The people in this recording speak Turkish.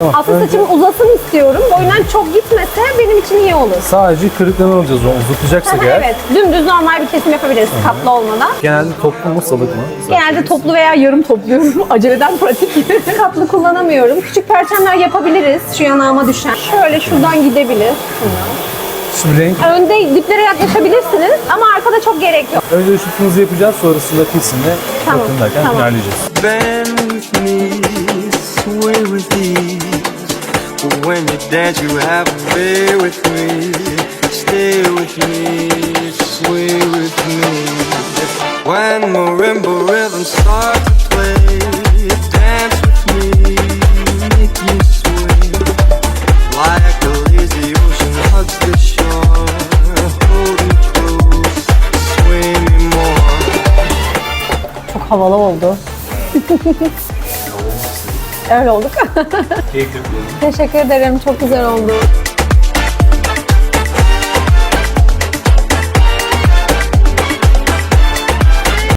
Aslında Önce saçım uzasın istiyorum. Boyundan çok gitmese benim için iyi olur. sadece kırıklarını alacağız onu uzatacaksak eğer. evet, dümdüz normal bir kesim yapabiliriz katlı olmadan. Genelde toplu mu salık mı? Genelde toplu veya yarım topluyorum. Aceleden pratik. Katlı kullanamıyorum. Küçük perçemler yapabiliriz. Şu yanağıma düşen. Şöyle şuradan gidebilir. Şimdi renk Önde diplere yaklaşabilirsiniz ama arkada çok gerek yok. önce ışıltımızı yapacağız sonrasında kesimle Tamam, bakın derken tamam. finalleyeceğiz. Bend with me. When you dance, you have a way with me. Stay with me, sway with me. When marimba rhythms start to play, dance with me, make me sway. Like a lazy ocean hugs the shore, hold me close, sway me more. Çok havalı oldu. Öyle olduk. Teşekkür ederim. Çok güzel oldu.